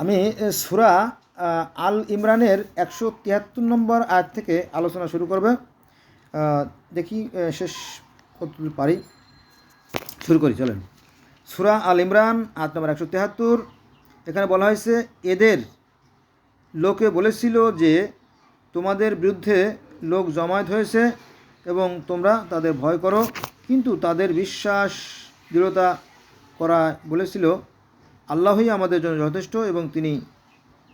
আমি সুরা আল ইমরানের একশো তিয়াত্তর নম্বর আয়াত থেকে আলোচনা শুরু করবে। দেখি শেষ কতদূর পারি? শুরু করি, চলেন। সুরা আল ইমরান, আয়াত নম্বর একশো তিয়াত্তর। এখানে বলা হয়েছে, এদের লোকে বলেছিল যে, তোমাদের বিরুদ্ধে লোক জমায়েত হয়েছে এবং তোমরা তাদের ভয় করো। কিন্তু তাদের বিশ্বাস, দৃঢ়তা করা বলেছিল আল্লাহই আমাদের জন্য যথেষ্ট এবং তিনি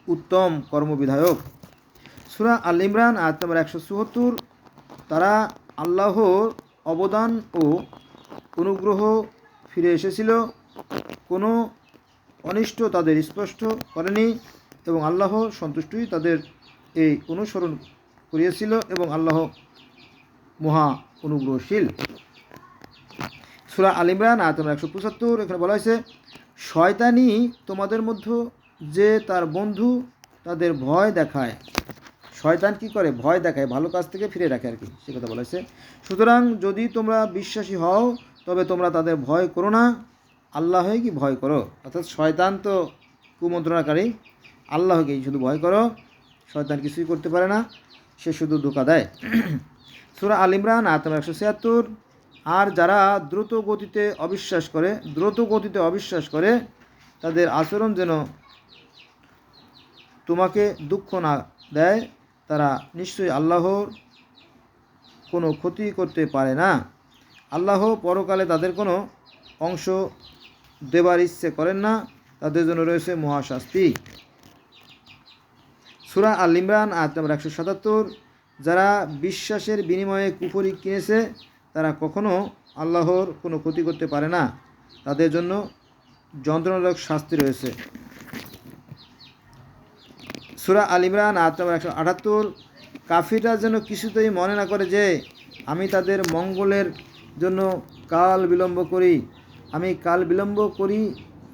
উত্তম কর্মবিধায়ক। সুরা আল ইমরান, আয়াত নম্বর একশো চুয়াত্তর, তারা আল্লাহর অবদান ও অনুগ্রহ ফিরে এসেছিল। কোনো অনিষ্ট তাদের স্পষ্ট করেনি এবং আল্লাহ সন্তুষ্টই তাদের এই অনুসরণ করিয়েছিল এবং আল্লাহ মহা অনুগ্রহশীল। সুরা আল ইমরান, আয়াত নম্বর একশো পঁচাত্তর, এখানে বলা হয়েছে শয়তানি তোমাদের মধ্যে যে তার বন্ধু তাদের ভয় দেখায়। শয়তান কি করে? ভয় দেখায়, ভালো কাজ থেকে ফিরে রাখে আর কি, সে কথা বলা হয়েছে সুতরাং যদি তোমরা বিশ্বাসী হও, তবে তোমরা তাদের ভয় করো না। আল্লাহই কি ভয় করো? অর্থাৎ শয়তান তো কুমন্ত্রণাকারী। আল্লাহকেই শুধু ভয় করো, শয়তান কিছুই করতে পারে না, সে শুধু ধোকা দেয়। সুরা আল ইমরান আতম একশো ছিয়াত্তর। আর যারা দ্রুত গতিতে অবিশ্বাস করে, দ্রুত গতিতে অবিশ্বাস করে, তাদের আচরণ যেন তোমাকে দুঃখ না দেয়, তারা নিশ্চয়ই আল্লাহর কোনো ক্ষতি করতে পারে না। আল্লাহ পরকালে তাদের কোনো অংশ দেবার ইচ্ছে করেন না, তাদের জন্য রয়েছে মহাশাস্তি। সুরা আল ইমরান আয়াত নম্বর একশো সাতাত্তর, যারা বিশ্বাসের বিনিময়ে কুফরি কিনেছে তারা কখনো আল্লাহর কোনো ক্ষতি করতে পারে না। তাদের জন্য যন্ত্রণাদায়ক শাস্তি রয়েছে। সুরা আল ইমরান নম্বর একশো আটাত্তর, কাফিররা যেন কিছুতেই মনে না করে যে, আমি তাদের মঙ্গলের জন্য কাল বিলম্ব করি। আমি কাল বিলম্ব করি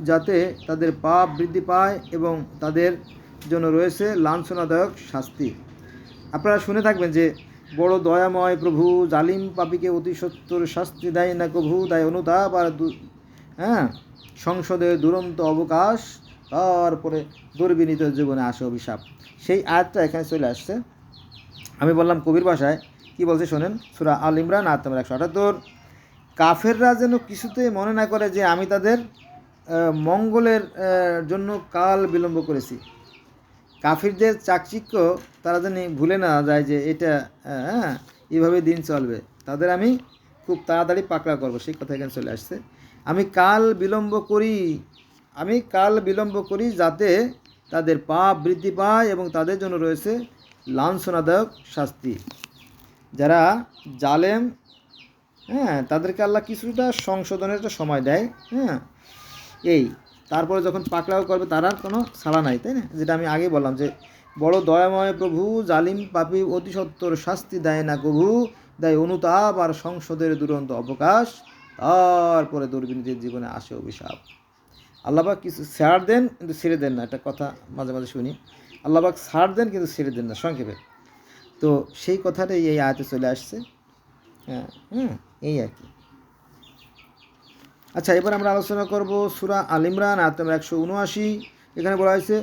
যাতে তাদের পাপ বৃদ্ধি পায় এবং তাদের জন্য রয়েছে লাঞ্ছনাদায়ক শাস্তি। আপনারা শুনে থাকবেন যে বড় দয়াময় প্রভু, জালিম পাপীকে অতি সত্তর শাস্তি দেয় না কভু দেয় অনুতাপ আর হ্যাঁ সংসদে দুরন্ত অবকাশ, তারপরে দুর্বিনীত জীবনে আসে অভিশাপ। সেই আয়াতটা এখানে চলে আসছে। আমি বললাম কবির ভাষায়, কি বলছে শোনেন, সুরা আল ইমরান, আয়াত নম্বর একশো আটাত্তর। কাফেররা যেন কিছুতেই মনে না করে যে আমি তাদের মঙ্গলের জন্য কাল বিলম্ব করেছি। কাফিরদের চাকচিক্য তারা যেন ভুলে না যায় যে এটা হ্যাঁ এইভাবে দিন চলবে। তাদের আমি খুব তাড়াতাড়ি পাকড়া করব, সেই কথা এখানে চলে আসছে। আমি কাল বিলম্ব করি, আমি কাল বিলম্ব করি যাতে তাদের পাপ বৃদ্ধি পায় এবং তাদের জন্য রয়েছে লাঞ্ছনাদায়ক শাস্তি। যারা জালেম হ্যাঁ তাদেরকে আল্লাহ কিছুটা সংশোধনের একটা সময় দেয় হ্যাঁ। এই তারপরে যখন পাকড়াও করবে, তার আর কোনো ছাড়া নাই, তাই না? যেটা আমি আগে বললাম যে, বড় দয়াময় প্রভু, জালিম পাপি, অতি সত্তর শাস্তি দেয় না প্রভু দেয় অনুতাপ আর সংসদের দুরন্ত অবকাশ, তারপরে দুর্বিনীতির জীবনে আসে অভিশাপ। আল্লাহবাক কিছু ছাড় দেন, কিন্তু ছেড়ে দেন না, একটা কথা মাঝে মাঝে শুনি। আল্লাহবাক ছাড় দেন, কিন্তু ছেড়ে দেন না, সংক্ষেপে। তো সেই কথাটাই এই আয়তে চলে আসছে। হ্যাঁ হুম, এই আর কি। আচ্ছা এবার আমরা আলোচনা করব সুরা আল ইমরান আতম একশো উনআশি। এখানে বলা হয়েছে,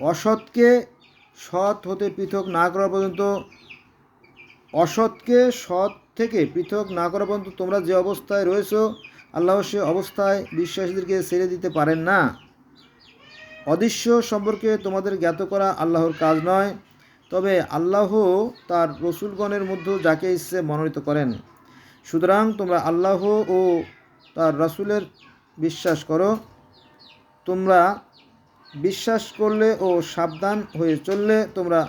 অসৎকে সৎ হতে পৃথক না করা পর্যন্ত, অসৎকে সৎ থেকে পৃথক না করা পর্যন্ত তোমরা যে অবস্থায় রয়েছো, আল্লাহ সে অবস্থায় বিশ্বাসীদেরকে ছেড়ে দিতে পারেন না। অদৃশ্য সম্পর্কে তোমাদের জ্ঞাত করা আল্লাহর কাজ নয়, তবে আল্লাহ তার রসুলগণের মধ্যে যাকে ইচ্ছে মনোনীত করেন। সুতরাং তোমরা আল্লাহ ও তার রাসূলের বিশ্বাস করো। তোমরা বিশ্বাস করলে ও সাবধান হয়ে চললে তোমরা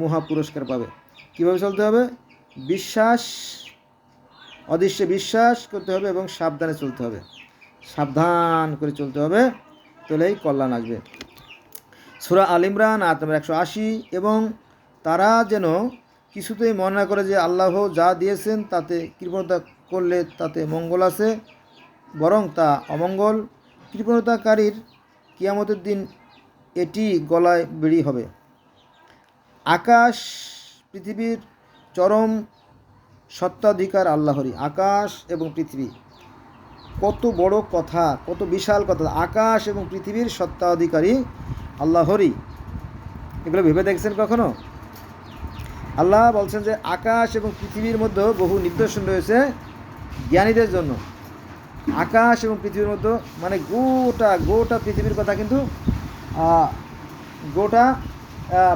মহা পুরস্কার পাবে। কীভাবে চলতে হবে? বিশ্বাস, অদৃশ্যে বিশ্বাস করতে হবে এবং সাবধানে চলতে হবে। সাবধান করে চলতে হবে তাহলেই কল্যাণ আসবে। সুরা আল ইমরান, আয়াত নম্বর একশো আশি, এবং তারা যেন কিছুতেই মনে করে যে আল্লাহ যা দিয়েছেন তাতে কৃপণতা করলে তাতে মঙ্গল আছে বরং তা অমঙ্গল কৃপণতাকারীর কিয়ামতের দিন এটি গলায় বেড়ি হবে। আকাশ, পৃথিবীর চরম সত্ত্বাধিকার আল্লাহরই। আকাশ এবং পৃথিবী। কত বড় কথা, কত বিশাল কথা। আকাশ এবং পৃথিবীর সত্ত্বাধিকারী আল্লাহরই। এগুলো ভেবে দেখছেন কখনো? আল্লাহ বলছেন যে, আকাশ এবং পৃথিবীর মধ্যে বহু নিদর্শন রয়েছে জ্ঞানীদের জন্য। আকাশ এবং পৃথিবীর মতো মানে গোটা গোটা পৃথিবীর কথা কিন্তু গোটা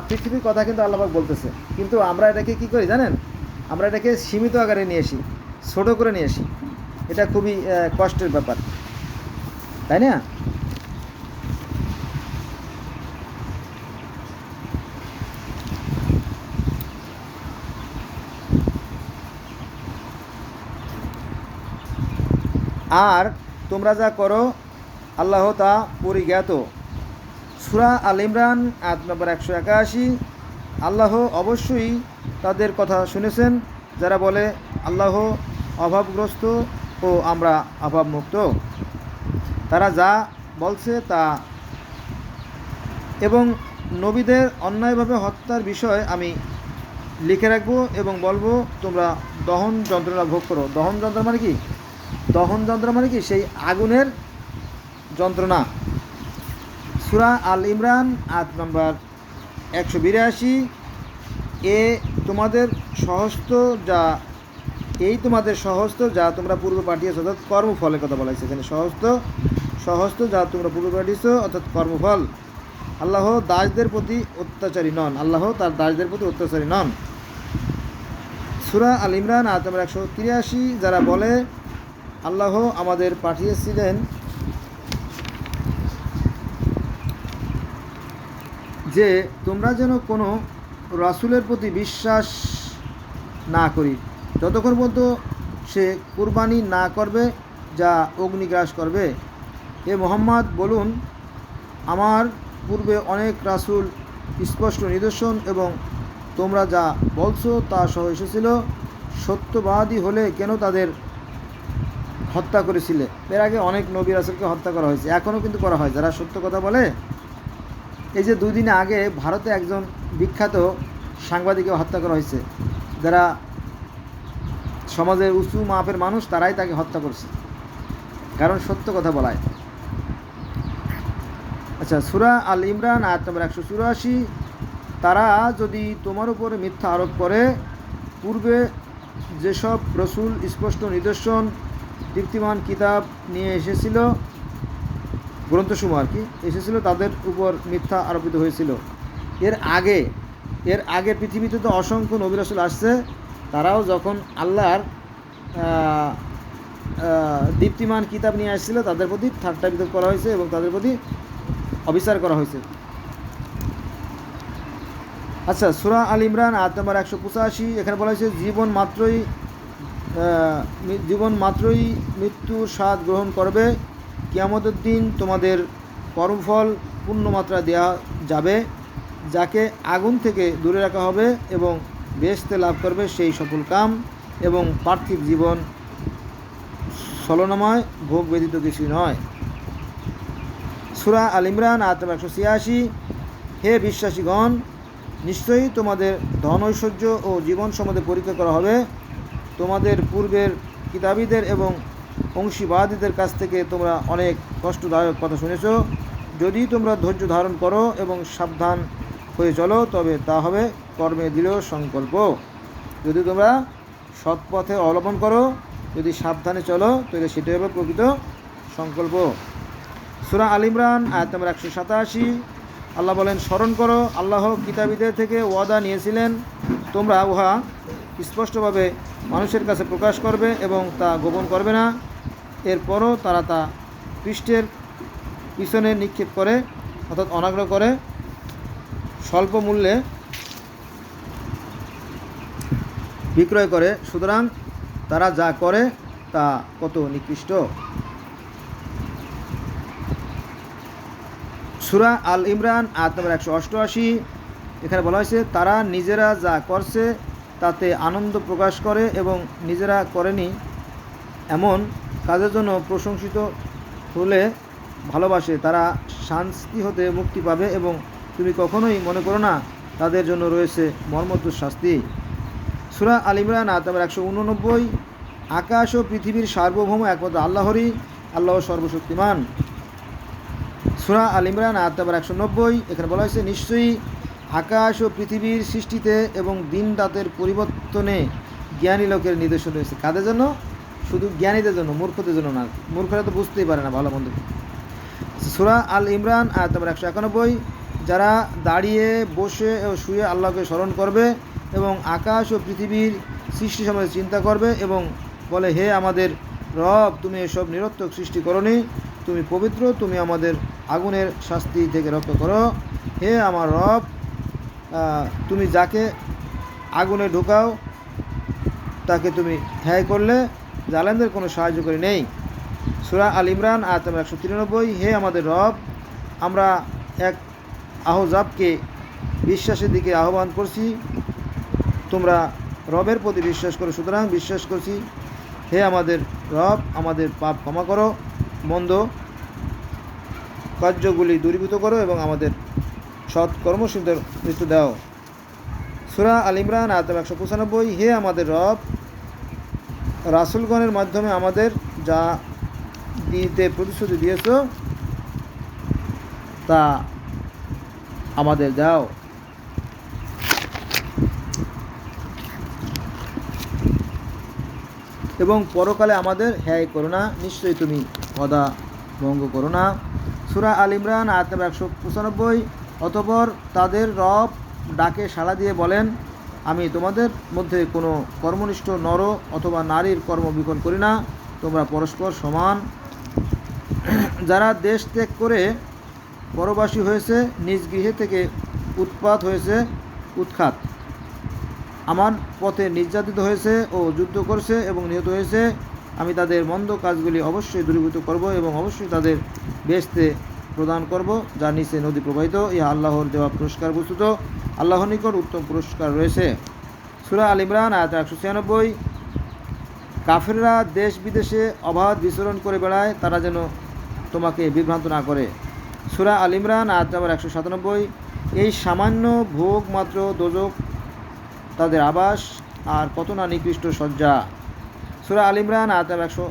পৃথিবীর কথা কিন্তু আল্লাহবাক বলতেছে। কিন্তু আমরা এটাকে কি করি জানেন? আমরা এটাকে সীমিত আকারে নিয়ে আসি, ছোটো করে নিয়ে আসি। এটা খুবই কষ্টের ব্যাপার। তাই না? আর তোমরা যা করো, আল্লাহ তা পরিজ্ঞাত। সুরা আল ইমরান, আয়াত নম্বর একশো একাশি। আল্লাহ অবশ্যই তাদের কথা শুনেছেন, যারা বলে, আল্লাহ অভাবগ্রস্ত ও আমরা অভাবমুক্ত। তারা যা বলছে তা। এবং নবীদের অন্যায়ভাবে হত্যার বিষয় আমি লিখে রাখব এবং বলব, তোমরা দহন যন্ত্রণা ভোগ করো। দহন যন্ত্রণা মানে কি? দহন যন্ত্র মানে কি? সেই আগুনের যন্ত্রণা। সুরা আল ইমরান আট নম্বর একশো বিরাশি। এ তোমাদের সহস্ত যা, এই তোমাদের সহস্ত যা তোমরা পূর্ব পাঠিয়েছ, অর্থাৎ কর্মফলের কথা বলা হয়েছে এখানে। সহস্ত সহস্ত যা তোমরা পূর্ব পাঠিয়েছো, অর্থাৎ কর্মফল। আল্লাহ দাসদের প্রতি অত্যাচারী নন। আল্লাহ তার দাসদের প্রতি অত্যাচারী নন। সুরা আল ইমরান, আয়াত নম্বর একশো তিরাশি, যারা বলে আল্লাহ আমাদের পাঠিয়েছিলেন যে তোমরা যেন কোনো রাসূলের প্রতি বিশ্বাস না করি। যতক্ষণ পর্যন্ত সে কুরবানি না করবে, যা অগ্নিগ্রাস করবে। এ মোহাম্মদ, বলুন, আমার পূর্বে অনেক রাসূল স্পষ্ট নিদর্শন এবং তোমরা যা বলছো তা সহ এসেছিল। সত্যবাদী হলে কেন তাদের হত্যা করেছিলে। এর আগে অনেক নবী রাসুলকে হত্যা করা হয়েছে। এখনও কিন্তু করা হয়। যারা সত্য কথা বলে, এই যে দুই আগে ভারতে একজন বিখ্যাত সাংবাদিককে হত্যা করা হয়েছে। যারা সমাজের উঁচু মাপের মানুষ, তারাই তাকে হত্যা করছে। কারণ সত্য কথা বলায়। আচ্ছা সুরা আল ইমরান, আয়াত নম্বর একশো চুরাশি। তারা যদি তোমার উপরে মিথ্যা আরোপ করে, পূর্বে যেসব রসুল স্পষ্ট নিদর্শন দীপ্তিমান কিতাব নিয়ে এসেছিল গ্রন্থসমূহ আর কি, এসেছিল, তাদের উপর মিথ্যা আরোপিত হয়েছিল। এর আগে এর আগে পৃথিবীতে তো অসংখ্য নবী রাসূল আসছে, তারাও যখন আল্লাহর দীপ্তিমান কিতাব নিয়ে আসছিল, তাদের প্রতি ঠাট্টা বিতর্ক করা হয়েছে এবং তাদের প্রতি অবিচার করা হয়েছে। আচ্ছা সুরা আল ইমরান, আয়াত নম্বর একশো পঁচাশি, এখানে বলা হয়েছে, জীবন মাত্রই জীবন মাত্রই মৃত্যুর স্বাদ গ্রহণ করবে। কিয়ামতের দিন তোমাদের কর্মফল পূর্ণমাত্রা দেওয়া যাবে, যাকে আগুন থেকে দূরে রাখা হবে এবং বেসতে লাভ করবে সেই সফল কাম এবং পার্থিব জীবন ছলনাময় ভোগ ব্যতীত কিছুই নয়। সুরা আল ইমরান আতম একশো ছিয়াশি। হে বিশ্বাসীগণ, নিশ্চয়ই তোমাদের ধন ঐশ্বর্য ও জীবন সম্বন্ধে পরীক্ষা করা হবে। তোমাদের পূর্বের কিতাবীদের এবং অংশীবাদীদের কাছ থেকে তোমরা অনেক কষ্টদায়ক কথা শুনেছ। যদি তোমরা ধৈর্য ধারণ করো এবং সাবধান হয়ে চলো, তবে তা হবে কর্মে দৃঢ় সংকল্প। যদি তোমরা সৎ পথে অবলম্বন করো, যদি সাবধানে চলো, তাহলে সেটাই হবে প্রকৃত সংকল্প। সুরা আল ইমরান, আয়াত নম্বর একশো সাতাশি। আল্লাহ বলেন, স্মরণ করো, আল্লাহ কিতাবীদের থেকে ওয়াদা নিয়েছিলেন। তোমরা উহা স্পষ্টভাবে মানুষের কাছে প্রকাশ করবে এবং তা গোপন করবে না। এরপরও তারা তা পৃষ্ঠের পিছনে নিক্ষেপ করে, অর্থাৎ অনাগ্রহ করে। স্বল্প মূল্যে বিক্রয় করে। সুতরাং তারা যা করে তা কত নিকৃষ্ট? সুরা আল ইমরান, আয়াত নম্বর একশো অষ্টআশি। এখানে বলা হয়েছে, তারা নিজেরা যা করছে তাতে আনন্দ প্রকাশ করে এবং নিজেরা করেনি এমন কাজের জন্য প্রশংসিত হলে ভালোবাসে। তারা শান্তি হতে মুক্তি পাবে এবং তুমি কখনোই মনে করো না তাদের জন্য রয়েছে মর্মত্তুর শাস্তি সুরা আল ইমরান একশো উননব্বই, আকাশ ও পৃথিবীর সার্বভৌম একমাত্র আল্লাহরই, আল্লাহ সর্বশক্তিমান। সুরা আল ইমরান একশো নব্বই, এখানে বলা হয়েছে, নিশ্চয়ই আকাশ ও পৃথিবীর সৃষ্টিতে এবং দিন রাতের পরিবর্তনে জ্ঞানী লোকের নিদর্শন রয়েছে। কাদের জন্য? শুধু জ্ঞানীদের জন্য, মূর্খদের জন্য না। মূর্খরা তো বুঝতেই পারে না, ভালো মন্দ সুরা আল ইমরান আর নম্বর একশো একানব্বই। যারা দাঁড়িয়ে, বসে ও শুয়ে আল্লাহকে স্মরণ করবে এবং আকাশ ও পৃথিবীর সৃষ্টি সম্বন্ধে চিন্তা করবে এবং বলে, হে আমাদের রব, তুমি এসব নিরর্থক সৃষ্টি করনি। তুমি পবিত্র, তুমি আমাদের আগুনের শাস্তি থেকে রক্ষা করো। হে আমার রব তুমি যাকে আগুনে ঢোকাও, তাকে তুমি হ্যায় করলে জালেমদের কোনো সাহায্য করে নেই। সুরা আল ইমরান, আয়াত নম্বর একশো তিরানব্বই, হে আমাদের রব, আমরা এক আহজাবকে বিশ্বাসের দিকে আহ্বান করছি। তোমরা রবের প্রতি বিশ্বাস করো, সুতরাং বিশ্বাস করছি। হে আমাদের রব, আমাদের পাপ ক্ষমা করো। মন্দ কার্যগুলি দূরীভূত করো এবং আমাদের সৎ কর্মসিদ্ধের মৃত্যু দাও। সুরা আল ইমরান আয়তম একশো পঁচানব্বই, হে আমাদের রব, রাসুলগণের মাধ্যমে আমাদের যা দিতে প্রতিশ্রুতি দিয়েছ, তা আমাদের দাও। এবং পরকালে আমাদের হ্যায় করো না, নিশ্চয়ই তুমি অদা ভঙ্গ করো না। সুরা আল ইমরান, আয়াত নম্বর একশো পঁচানব্বই অতপর তাদের রব ডাকে সাড়া দিয়ে বলেন, আমি তোমাদের মধ্যে কোনো কর্মনিষ্ঠ নর অথবা নারীর কর্মবিকন করি না, তোমরা পরস্পর সমান। যারা দেশ ত্যাগ করে পরবাসী হয়েছে, নিজ গৃহে থেকে উৎপাত হয়েছে, উৎখাত। আমার পথে নির্যাতিত হয়েছে ও যুদ্ধ করছে এবং নিহত হয়েছে। আমি তাদের মন্দ কাজগুলি অবশ্যই দূরীভূত করব এবং অবশ্যই তাদের বেসতে প্রদান করব যার নিচে নদী প্রবাহিত, ইহা আল্লাহর দেওয়া পুরস্কার বস্তুত। আল্লাহর নিকট উত্তম পুরস্কার রয়েছে। সুরা আল ইমরান, আয়াত একশো ছিয়ানব্বই। কাফেররা দেশ বিদেশে অবাধ বিচরণ করে বেড়ায়, তারা যেন তোমাকে বিভ্রান্ত না করে। সুরা আল ইমরান, আয়াত নম্বর একশো সাতানব্বই। এই সামান্য ভোগ মাত্র দোজক তাদের আবাস, আর কত না নিকৃষ্ট সজ্জা সুরা আল ইমরান, আয়াত একশো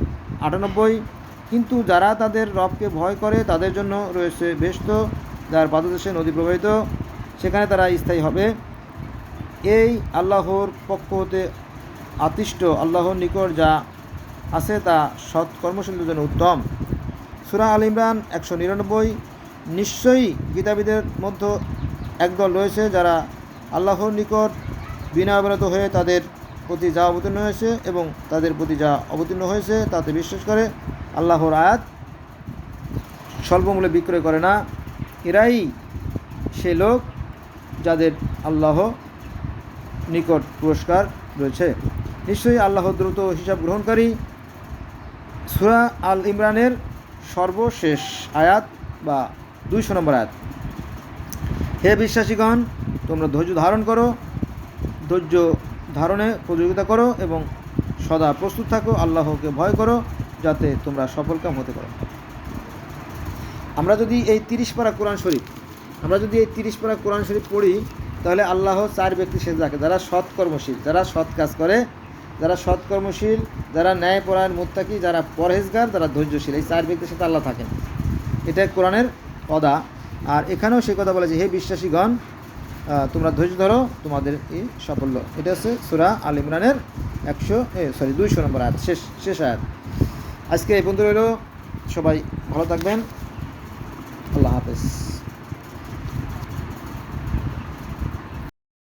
আটানব্বই। কিন্তু যারা তাদের রবকে ভয় করে, তাদের জন্য রয়েছে বেস্ত যার পাদদেশে নদী প্রবাহিত, সেখানে তারা স্থায়ী হবে। এই আল্লাহর পক্ষ হতে আতিষ্ঠ আল্লাহর নিকট যা আছে তা সৎ কর্মশীলদের জন্য উত্তম। সুরা আল ইমরান একশো নিরানব্বই, নিশ্চয়ই গীতাবিদের মধ্যে একদল রয়েছে যারা আল্লাহর নিকট বিনা অবনত হয়ে তাদের প্রতি যা অবতীর্ণ হয়েছে এবং তাদের প্রতি যা অবতীর্ণ হয়েছে তাতে বিশ্বাস করে। আল্লাহর আয়াত স্বল্পমূল্যে বিক্রয় করে না। এরাই সে লোক যাদের আল্লাহ নিকট পুরস্কার রয়েছে। নিশ্চয়ই আল্লাহ দ্রুত হিসাব গ্রহণকারী। সুরা আল ইমরানের সর্বশেষ আয়াত বা দুইশো নম্বর আয়াত। হে বিশ্বাসীগণ, তোমরা ধৈর্য ধারণ করো, ধৈর্য ধারণে প্রতিযোগিতা করো এবং সদা প্রস্তুত থাকো, আল্লাহকে ভয় করো। যাতে তোমরা সফলকাম হতে পারো। আমরা যদি এই তিরিশ পারা কোরআন শরীফ, আমরা যদি এই তিরিশ পারা কোরআন শরীফ পড়ি, তাহলে আল্লাহ চার ব্যক্তি সে যাকে যারা সৎ কর্মশীল, যারা সৎ কাজ করে, যারা সৎ কর্মশীল, যারা ন্যায়পরায়ণ মোত্তাকি, যারা পরহেজগার, যারা ধৈর্যশীল, এই চার ব্যক্তির সাথে আল্লাহ থাকেন। এটা কোরআনের অদা আর এখানেও সে কথা বলে যে হে বিশ্বাসীগণ তোমরা ধৈর্য ধরো, তোমাদের এই সাফল্য। এটা হচ্ছে সুরা আল ইমরানের একশো সরি দুইশো নম্বর আয়াত, শেষ শেষ আয়াত। আজকে এই পর্যন্ত রইল। সবাই ভালো থাকবেন। আল্লাহ হাফেজ।